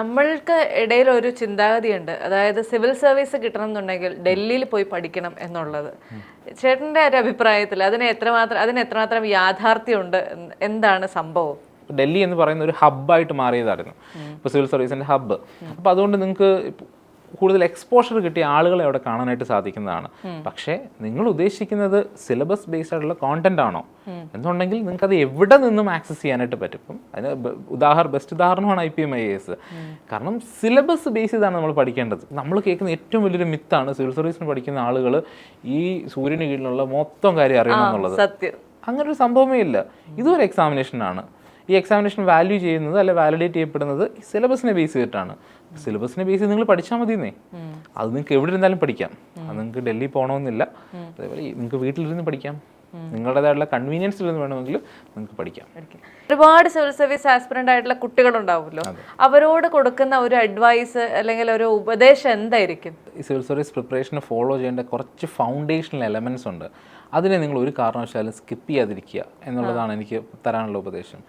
നമ്മൾക്ക് ഇടയിൽ ഒരു ചിന്താഗതിയുണ്ട്. അതായത് സിവിൽ സർവീസ് കിട്ടണം എന്നുണ്ടെങ്കിൽ ഡൽഹിയിൽ പോയി പഠിക്കണം എന്നുള്ളത്. ചേട്ടന്റെ ഒരു അഭിപ്രായത്തിൽ അതിന് എത്രമാത്രം അതിന് എത്രമാത്രം യാഥാർത്ഥ്യമുണ്ട്? എന്താണ് സംഭവം? ഡൽഹി എന്ന് പറയുന്ന ഒരു ഹബ്ബായിട്ട് മാറിയതായിരുന്നു. ഇപ്പോൾ സിവിൽ സർവീസിന്റെ ഹബ്ബ്. അപ്പോൾ അതുകൊണ്ട് നിങ്ങൾക്ക് കൂടുതൽ എക്സ്പോഷർ കിട്ടിയ ആളുകളെ അവിടെ കാണാനായിട്ട് സാധിക്കുന്നതാണ്. പക്ഷേ നിങ്ങൾ ഉദ്ദേശിക്കുന്നത് സിലബസ് ബേസ്ഡ് ആയിട്ടുള്ള കോണ്ടന്റ് ആണോ? എന്നുണ്ടെങ്കിൽ നിങ്ങൾക്ക് അത് എവിടെ നിന്നും ആക്സസ് ചെയ്യാനായിട്ട് പറ്റും? ഇപ്പം അതിന് ഉദാഹരണം ബെസ്റ്റ് ഉദാഹരണമാണ് I P M I S കാരണം സിലബസ് ബേസ് ചെയ്താണ് നമ്മൾ പഠിക്കേണ്ടത്. നമ്മൾ കേൾക്കുന്ന ഏറ്റവും വലിയൊരു മിത്താണ് സിവിൽ സർവീസിന് പഠിക്കുന്ന ആളുകൾ ഈ സൂര്യന് കീഴിലുള്ള മൊത്തം കാര്യം അറിയണം എന്നുള്ളത്. സത്യം. അങ്ങനെ ഒരു സംഭവമേ ഇല്ല. ഇതൊരു എക്സാമിനേഷനാണ് ഈ എക്സാമിനേഷൻ വാല്യൂ ചെയ്യുന്നത് അല്ലെ വാലിഡേറ്റ് ചെയ്യപ്പെടുന്നത് സിലബസിനെ ബേസ് ചെയ്തിട്ടാണ്. സിലബസിനെ ബേസ് ചെയ്ത് നിങ്ങൾ പഠിച്ചാൽ മതിയെന്നേ. അത് നിങ്ങൾക്ക് എവിടെ ഇരുന്നാലും പഠിക്കാം. അത് നിങ്ങൾക്ക് ഡൽഹി പോകണമെന്നില്ല അതേപോലെ നിങ്ങൾക്ക് വീട്ടിലിരുന്ന് പഠിക്കാം. നിങ്ങളുടേതായിട്ടുള്ള കൺവീനിയൻസിൽ ഇരുന്ന് വേണമെങ്കിൽ നിങ്ങൾക്ക് പഠിക്കാം. ഒരുപാട് സിവിൽ സർവീസ് ആസ്പിറന്റ് ആയിട്ടുള്ള കുട്ടികളുണ്ടാവുമല്ലോ. അവരോട് കൊടുക്കുന്ന ഒരു അഡ്വൈസ് അല്ലെങ്കിൽ ഒരു ഉപദേശം എന്തായിരിക്കും? ഈ സിവിൽ സർവീസ് പ്രിപ്പറേഷൻ ഫോളോ ചെയ്യേണ്ട കുറച്ച് ഫൗണ്ടേഷണൽ എലമെന്റ്സ് ഉണ്ട്. അതിനെ നിങ്ങൾ ഒരു കാരണവശാലും സ്കിപ്പ് ചെയ്യാതിരിക്കുക എന്നുള്ളതാണ് എനിക്ക് തരാനുള്ള ഉപദേശം.